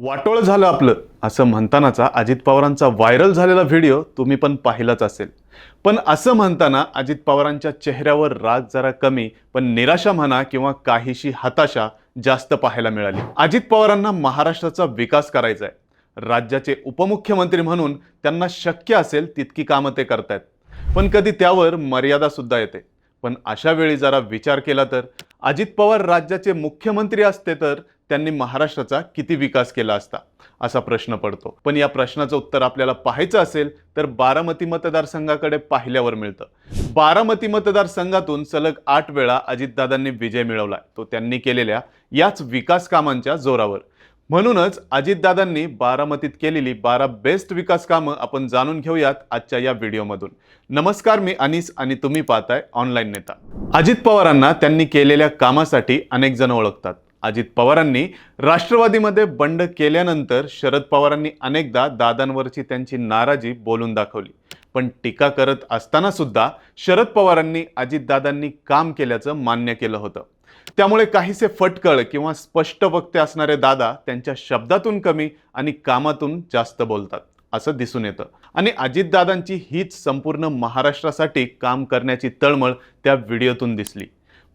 वाटोळ झालं आपलं असं म्हणतानाचा अजित पवारांचा व्हायरल झालेला व्हिडिओ तुम्ही पण पाहिलाच असेल. पण असं म्हणताना अजित पवारांच्या चेहऱ्यावर राग जरा कमी पण निराशा म्हणा किंवा काहीशी हताशा जास्त पाहायला मिळाली. अजित पवारांना महाराष्ट्राचा विकास करायचा आहे. राज्याचे उपमुख्यमंत्री म्हणून त्यांना शक्य असेल तितकी कामं ते करतायत. पण कधी त्यावर मर्यादा सुद्धा येते. पण अशा वेळी जरा विचार केला तर अजित पवार राज्याचे मुख्यमंत्री असते तर त्यांनी महाराष्ट्राचा किती विकास केला असता असा प्रश्न पडतो. पण या प्रश्नाचं उत्तर आपल्याला पाहायचं असेल तर बारामती मतदारसंघाकडे पाहिल्यावर मिळतं. बारामती मतदारसंघातून सलग आठ वेळा अजितदादांनी विजय मिळवला. तो त्यांनी केलेल्या याच विकास कामांच्या जोरावर. म्हणूनच अजितदादांनी बारामतीत केलेली बारा बेस्ट विकास कामं आपण जाणून घेऊयात आजच्या या व्हिडिओमधून. नमस्कार मी अनिस आणि तुम्ही पाहताय ऑनलाईन नेता. अजित पवारांना त्यांनी केलेल्या कामासाठी अनेक जण ओळखतात. अजित पवारांनी राष्ट्रवादीमध्ये बंड केल्यानंतर शरद पवारांनी अनेकदा दादांवरची त्यांची नाराजी बोलून दाखवली. पण टीका करत असताना सुद्धा शरद पवारांनी अजितदादांनी काम केल्याचं मान्य केलं होतं. त्यामुळे काहीसे फटकळ किंवा स्पष्ट वक्ते असणारे दादा त्यांच्या शब्दातून कमी आणि कामातून जास्त बोलतात असं दिसून येतं. आणि अजितदादांची हीच संपूर्ण महाराष्ट्रासाठी काम करण्याची तळमळ त्या व्हिडिओतून दिसली.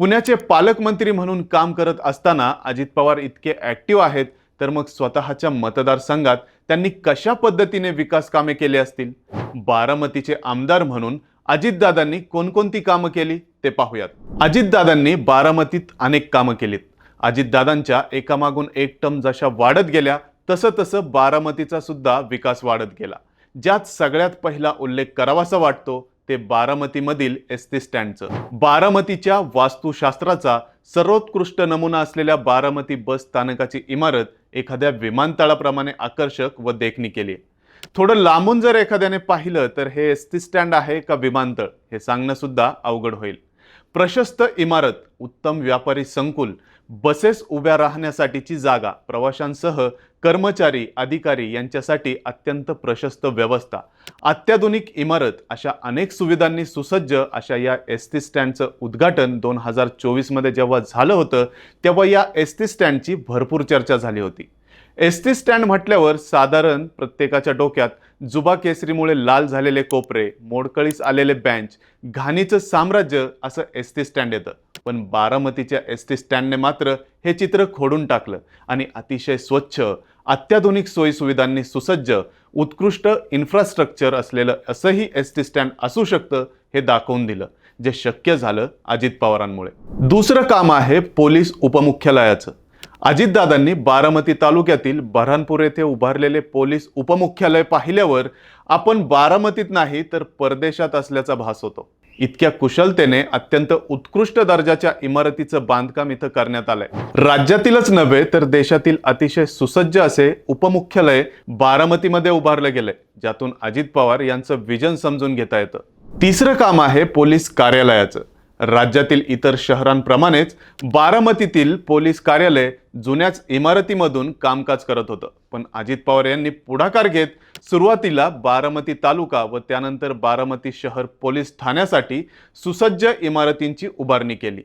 पुण्याचे पालकमंत्री म्हणून काम करत असताना अजित पवार इतके ॲक्टिव्ह आहेत तर मग स्वतःच्या मतदारसंघात त्यांनी कशा पद्धतीने विकास कामे केली असतील? बारामतीचे आमदार म्हणून अजितदादांनी कोणकोणती कामं केली ते पाहूयात. अजितदादांनी बारामतीत अनेक कामं केलीत. अजितदादांच्या एकामागून एक टम जशा वाढत गेल्या तसं तसं बारामतीचा सुद्धा विकास वाढत गेला. ज्यात सगळ्यात पहिला उल्लेख करावासा वाटतो ते बारामतीमधील एस टी स्टँडचं. बारामतीच्या वास्तुशास्त्राचा सर्वोत्कृष्ट नमुना असलेल्या बारामती बस स्थानकाची इमारत एखाद्या विमानतळाप्रमाणे आकर्षक व देखणी केली थोडं लांबून जर एखाद्याने पाहिलं तर हे एस टी स्टँड आहे का विमानतळ? हे सांगणं सुद्धा अवघड होईल. प्रशस्त इमारत उत्तम व्यापारी संकुल बसेस उभ्या राहण्यासाठीची जागा प्रवाशांसह कर्मचारी अधिकारी यांच्यासाठी अत्यंत प्रशस्त व्यवस्था. अत्याधुनिक इमारत अशा अनेक सुविधांनी सुसज्ज अशा या एस टी स्टँडचं उद्घाटन दोन हजार चोवीसमध्ये जेव्हा झालं होतं तेव्हा या एस टी स्टँडची भरपूर चर्चा झाली होती. एस टी स्टँड म्हटल्यावर साधारण प्रत्येकाच्या डोक्यात जुबा केसरीमुळे लाल झालेले कोपरे मोडकळीस आलेले बेंच घाणीचं साम्राज्य असं एस टी स्टँड येतं. पण बारामतीच्या एस टी स्टँडने मात्र हे चित्र खोडून टाकलं आणि अतिशय स्वच्छ अत्याधुनिक सोयीसुविधांनी सुसज्ज उत्कृष्ट इन्फ्रास्ट्रक्चर असलेलं असंही एस टी स्टँड असू शकतं हे दाखवून दिलं जे शक्य झालं अजित पवारांमुळे. दुसरं काम आहे पोलीस उपमुख्यालयाचं. अजितदादांनी बारामती तालुक्यातील बऱ्हाणपूर येथे उभारलेले पोलीस उपमुख्यालय पाहिल्यावर आपण बारामतीत नाही तर परदेशात असल्याचा भास होतो. इतक्या कुशलतेने अत्यंत उत्कृष्ट दर्जाच्या इमारतीचं बांधकाम इथं करण्यात आलंय. राज्यातीलच नव्हे तर देशातील अतिशय सुसज्ज असे उपमुख्यालय बारामतीमध्ये उभारलं गेलंय ज्यातून अजित पवार यांचं विजन समजून घेता येतं. तिसरं काम आहे पोलीस कार्यालयाचं. राज्यातील इतर शहरांप्रमाणेच बारामतीतील पोलीस कार्यालय जुन्याच इमारतीमधून कामकाज करत होतं. पण अजित पवार यांनी पुढाकार घेत सुरुवातीला बारामती तालुका व त्यानंतर बारामती शहर पोलीस ठाण्यासाठी सुसज्ज इमारतींची उभारणी केली.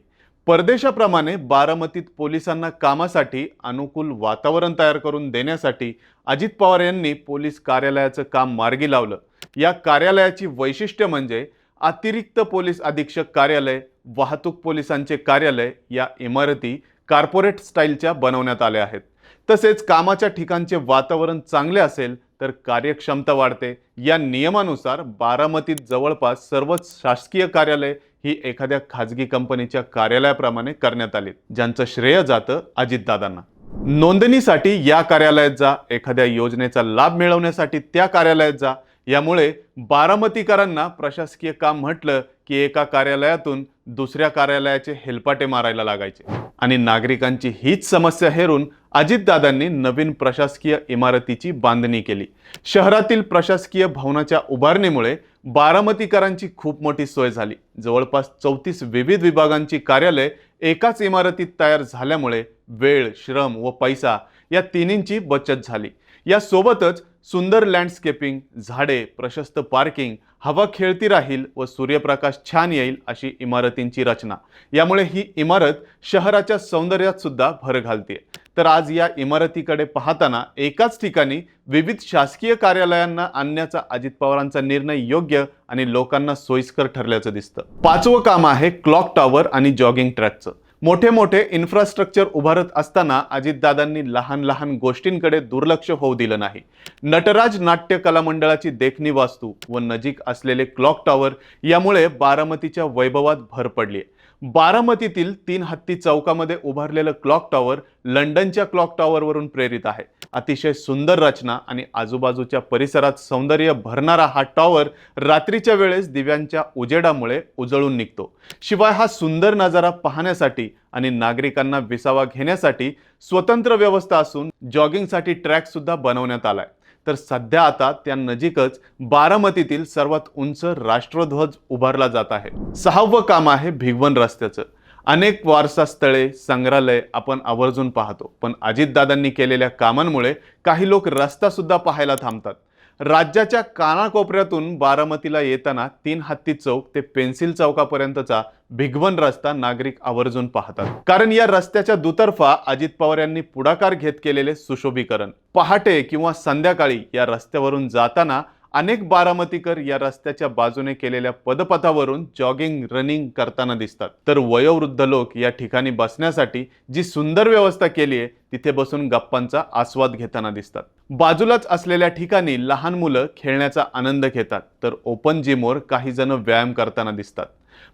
परदेशाप्रमाणे बारामतीत पोलिसांना कामासाठी अनुकूल वातावरण तयार करून देण्यासाठी अजित पवार यांनी पोलीस कार्यालयाचं काम मार्गी लावलं. या कार्यालयाची वैशिष्ट्य म्हणजे अतिरिक्त पोलीस अधीक्षक कार्यालय वाहतूक पोलिसांचे कार्यालय या इमारती कार्पोरेट स्टाईलच्या बनवण्यात आल्या आहेत. तसेच कामाच्या ठिकाणचे वातावरण चांगले असेल तर कार्यक्षमता वाढते. या नियमानुसार बारामतीत जवळपास सर्वच शासकीय कार्यालय ही एखाद्या खाजगी कंपनीच्या कार्यालयाप्रमाणे करण्यात आली. ज्यांचं श्रेय जातं अजितदादांना. नोंदणीसाठी या कार्यालयात जा एखाद्या योजनेचा लाभ मिळवण्यासाठी त्या कार्यालयात जा यामुळे बारामतीकरांना प्रशासकीय काम म्हटलं की एका कार्यालयातून दुसऱ्या कार्यालयाचे हेलपाटे मारायला लागायचे. आणि नागरिकांची हीच समस्या हेरून अजितदादांनी नवीन प्रशासकीय इमारतीची बांधणी केली. शहरातील प्रशासकीय भवनाच्या उभारणीमुळे बारामतीकरांची खूप मोठी सोय झाली. जवळपास चौतीस विविध विभागांची कार्यालय एकाच इमारतीत तयार झाल्यामुळे वेळ श्रम व पैसा या तिन्हींची बचत झाली. यासोबतच सुंदर लँडस्केपिंग झाडे प्रशस्त पार्किंग हवा खेळती राहील व सूर्यप्रकाश छान येईल अशी इमारतींची रचना. यामुळे ही इमारत शहराच्या सौंदर्यात सुद्धा भर घालते. तर आज या इमारतीकडे पाहताना एकाच ठिकाणी विविध शासकीय कार्यालयांना आणण्याचा अजित पवारांचा निर्णय योग्य आणि लोकांना सोयीस्कर ठरल्याचं दिसतं. पाचवं काम आहे क्लॉक टॉवर आणि जॉगिंग ट्रॅकचं. मोठे मोठे इन्फ्रास्ट्रक्चर उभारत असताना अजितदादांनी लहान लहान गोष्टींकडे दुर्लक्ष होऊ दिलं नाही. नटराज नाट्य कला मंडळाची देखणी वास्तू व नजीक असलेले क्लॉक टॉवर यामुळे बारामतीच्या वैभवात भर पडली बारामतीतील तीन हत्ती चौकामध्ये उभारलेलं क्लॉक टॉवर लंडनच्या क्लॉक टॉवरवरून प्रेरित आहे. अतिशय सुंदर रचना आणि आजूबाजूच्या परिसरात सौंदर्य भरणारा हा टॉवर रात्रीच्या वेळेस दिव्यांच्या उजेडामुळे उजळून निघतो. शिवाय हा सुंदर नजारा पाहण्यासाठी आणि नागरिकांना विसावा घेण्यासाठी स्वतंत्र व्यवस्था असून जॉगिंगसाठी ट्रॅक सुद्धा बनवण्यात आलाय. तर सध्या आता त्या नजीकच बारामतीतील सर्वात उंच राष्ट्रध्वज उभारला जात आहे. सहावं काम आहे भिगवण रस्त्याचं. अनेक वारसा स्थळे संग्रहालय आपण आवर्जून पाहतो. पण अजितदादांनी केलेल्या कामांमुळे काही लोक रस्ता सुद्धा पाहायला थांबतात. राज्याच्या कानाकोपऱ्यातून बारामतीला येताना तीन हत्ती चौक ते पेन्सिल चौकापर्यंतचा भिगवण रस्ता नागरिक आवर्जून पाहतात. कारण या रस्त्याच्या दुतर्फा अजित पवार यांनी पुढाकार घेत केलेले सुशोभीकरण. पहाटे किंवा संध्याकाळी या रस्त्यावरून जाताना अनेक बारामतीकर या रस्त्याच्या बाजूने केलेल्या पदपथावरून जॉगिंग रनिंग करताना दिसतात. तर वयोवृद्ध लोक या ठिकाणी बसण्यासाठी जी सुंदर व्यवस्था केली आहे तिथे बसून गप्पांचा आस्वाद घेताना दिसतात. बाजूलाच असलेल्या ठिकाणी लहान मुलं खेळण्याचा आनंद घेतात. तर ओपन जिमवर काही जण व्यायाम करताना दिसतात.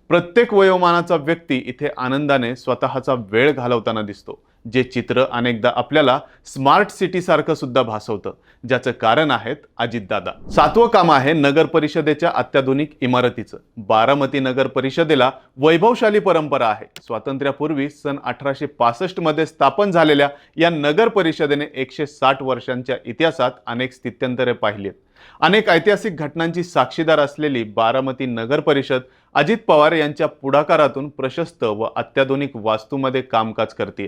प्रत्येक वयोमानाचा व्यक्ती इथे आनंदाने स्वतःचा वेळ घालवताना दिसतो. जे चित्र अनेकदा आपल्याला स्मार्ट सिटी सारखं सुद्धा भासवतं. ज्याचं कारण आहेत अजितदादा. सातवं काम आहे नगर परिषदेच्या अत्याधुनिक इमारतीचं. बारामती नगर परिषदेला वैभवशाली परंपरा आहे. स्वातंत्र्यापूर्वी सन अठराशे पासष्टमध्ये स्थापन झालेल्या या नगर परिषदेने एकशे साठ वर्षांच्या इतिहासात अनेक स्थित्यंतरे पाहिली आहेत अनेक ऐतिहासिक घटनांची साक्षीदार असलेली बारामती नगर परिषद अजित पवार यांच्या पुढाकारातून प्रशस्त व अत्याधुनिक वास्तूमध्ये कामकाज करते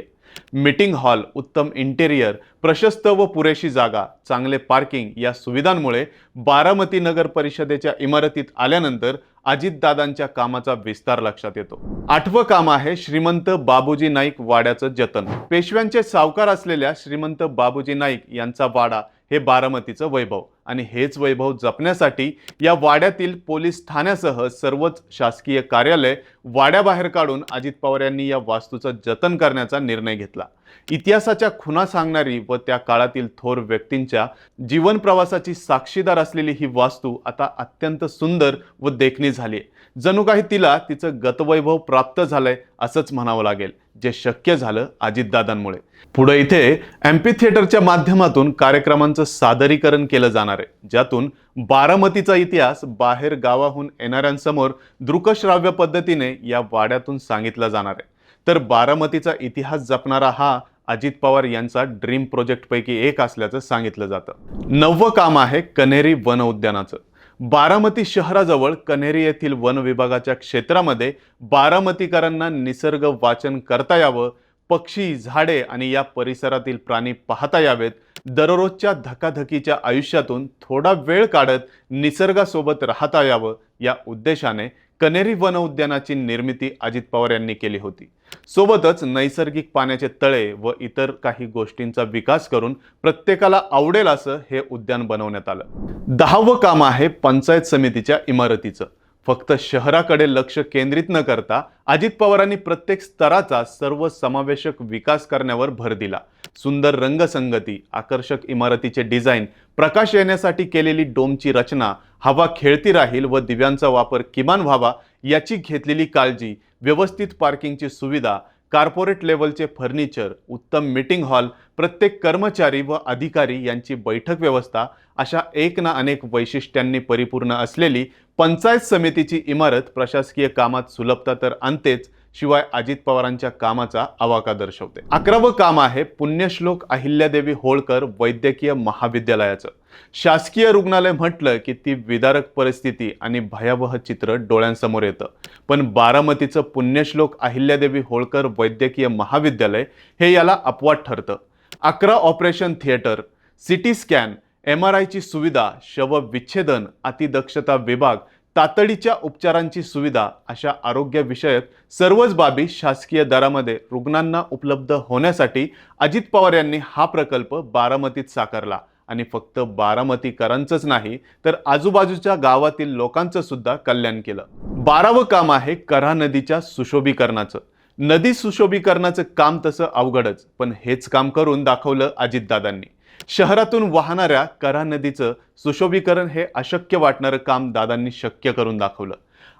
मीटिंग हॉल उत्तम इंटेरियर प्रशस्त व पुरेशी जागा चांगले पार्किंग या सुविधांमुळे बारामती नगर परिषदेच्या इमारतीत आल्यानंतर अजितदादांच्या कामाचा विस्तार लक्षात येतो. आठवं काम आहे श्रीमंत बाबूजी नाईक वाड्याचं जतन. पेशव्यांचे सावकार असलेल्या श्रीमंत बाबूजी नाईक यांचा वाडा हे बारामतीचं वैभव. आणि हेच वैभव जपण्यासाठी या वाड्यातील पोलीस ठाण्यासह सर्वच शासकीय कार्यालय वाड्याबाहेर काढून अजित पवार यांनी या वास्तूचं जतन करण्याचा निर्णय घेतला. इतिहासाच्या खुना सांगणारी व त्या काळातील थोर व्यक्तींच्या जीवन प्रवासाची साक्षीदार असलेली ही वास्तू आता अत्यंत सुंदर व देखणी झाली आहे. जणू काही तिला तिचं गतवैभव प्राप्त झालंय असंच म्हणावं लागेल. जे शक्य झालं अजितदादांमुळे. पुढे इथे एम्पी थिएटरच्या माध्यमातून कार्यक्रमांचं सादरीकरण केलं जाणार आहे. ज्यातून बारामतीचा इतिहास बाहेर गावाहून येणाऱ्यांसमोर दृकश्राव्य पद्धतीने या वाड्यातून सांगितला जाणार आहे. तर बारामतीचा इतिहास जपणारा हा अजित पवार यांचा ड्रीम प्रोजेक्ट पैकी एक असल्याचं सांगितलं जातं. नववं काम आहे कन्हेरी वन उद्यानाचं. बारामती शहराजवळ कन्हेरी येथील वन विभागाच्या क्षेत्रामध्ये बारामतीकरांना निसर्ग वाचन करता यावं पक्षी झाडे आणि या परिसरातील प्राणी पाहता यावेत दररोजच्या धकाधकीच्या आयुष्यातून थोडा वेळ काढत निसर्गासोबत राहता यावं या उद्देशाने कनेरी वन उद्यानाची निर्मिती अजित पवार यांनी केली होती. सोबतच नैसर्गिक पाण्याचे तळे व इतर काही गोष्टींचा विकास करून प्रत्येकाला आवडेल असं हे उद्यान बनवण्यात आलं. दहावं काम आहे पंचायत समितीच्या इमारतीचं. फक्त शहराकडे लक्ष केंद्रित न करता अजित पवारांनी प्रत्येक स्तराचा सर्व समावेशक विकास करण्यावर भर दिला. सुंदर रंगसंगती आकर्षक इमारतीचे डिझाईन प्रकाश येण्यासाठी केलेली डोमची रचना हवा खेळती राहील व दिव्यांचा वापर किमान व्हावा याची घेतलेली काळजी व्यवस्थित पार्किंगची सुविधा कार्पोरेट लेवलचे फर्निचर उत्तम मीटिंग हॉल प्रत्येक कर्मचारी व अधिकारी यांची बैठक व्यवस्था अशा एक ना अनेक वैशिष्ट्यांनी परिपूर्ण असलेली पंचायत समितीची इमारत प्रशासकीय कामात सुलभता तर आणतेच शिवाय अजित पवारांच्या कामाचा आवाका दर्शवते. अकरावं काम आहे पुण्यश्लोक अहिल्यादेवी होळकर वैद्यकीय महाविद्यालयाचं. शासकीय रुग्णालय म्हटलं की ती विदारक परिस्थिती आणि भयावह चित्र डोळ्यांसमोर येतं. पण बारामतीचं पुण्यश्लोक अहिल्यादेवी होळकर वैद्यकीय महाविद्यालय हे याला अपवाद ठरतं. अकरा operation theatre CT scan M R आयची सुविधा शवविच्छेदन अतिदक्षता विभाग तातडीच्या उपचारांची सुविधा अशा आरोग्यविषयक सर्वच बाबी शासकीय दरामध्ये रुग्णांना उपलब्ध होण्यासाठी अजित पवार यांनी हा प्रकल्प बारामतीत साकारला. आणि फक्त बारामतीकरांचंच नाही तर आजूबाजूच्या गावातील लोकांचं सुद्धा कल्याण केलं. बारावं काम आहे करा नदीच्या सुशोभीकरणाचं. नदी सुशोभीकरणाचं काम तसं अवघडच पण हेच काम करून दाखवलं अजितदादांनी. शहरातून वाहणाऱ्या करा नदीचं सुशोभीकरण हे अशक्य वाटणारं काम दादांनी शक्य करून दाखवलं.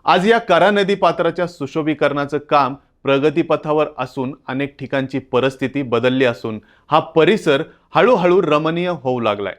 आज या करा नदी पात्राच्या सुशोभीकरणाचं काम प्रगतीपथावर असून अनेक ठिकाणची परिस्थिती बदलली असून हा परिसर हळूहळू रमणीय होऊ लागलाय.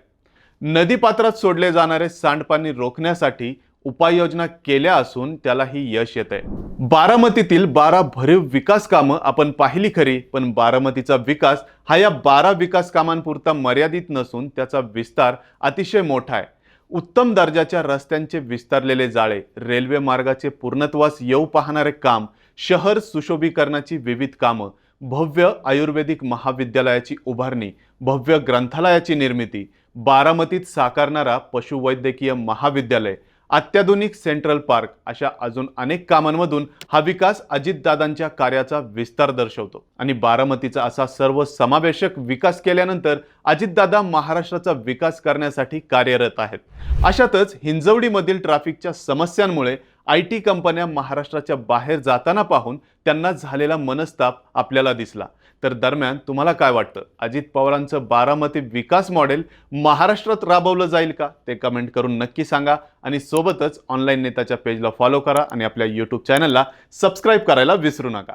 नदीपात्रात सोडले जाणारे सांडपाणी रोखण्यासाठी उपाययोजना केल्या असून त्यालाही यश येत आहे बारामतीतील बारा भरीव विकास कामं आपण पाहिली खरी पण बारामतीचा विकास हा या बारा विकास कामांपुरता मर्यादित नसून त्याचा विस्तार अतिशय मोठा आहे. उत्तम दर्जाच्या रस्त्यांचे विस्तारलेले जाळे रेल्वे मार्गाचे पूर्णत्वास येऊ पाहणारे काम शहर सुशोभीकरणाची विविध कामं भव्य आयुर्वेदिक महाविद्यालयाची उभारणी भव्य ग्रंथालयाची निर्मिती बारामतीत साकारणारा पशुवैद्यकीय महाविद्यालय अत्याधुनिक सेंट्रल पार्क अशा अजून अनेक कामांमधून हा विकास अजितदादांच्या कार्याचा विस्तार दर्शवतो. आणि बारामतीचा असा सर्व समावेशक विकास केल्यानंतर अजितदादा महाराष्ट्राचा विकास करण्यासाठी कार्यरत आहेत. अशातच हिंजवडीमधील ट्रॅफिकच्या समस्यांमुळे आय टी कंपन्या महाराष्ट्राच्या बाहेर जाताना पाहून त्यांना झालेला मनस्ताप आपल्याला दिसला. तर दरम्यान तुम्हाला काय वाटतं? अजित पवारांचं बारामती विकास मॉडेल महाराष्ट्रात राबवलं जाईल का? ते कमेंट करून नक्की सांगा आणि सोबतच ऑनलाईन नेताच्या पेजला फॉलो करा आणि आपल्या यूट्यूब चॅनलला सबस्क्राईब करायला विसरू नका.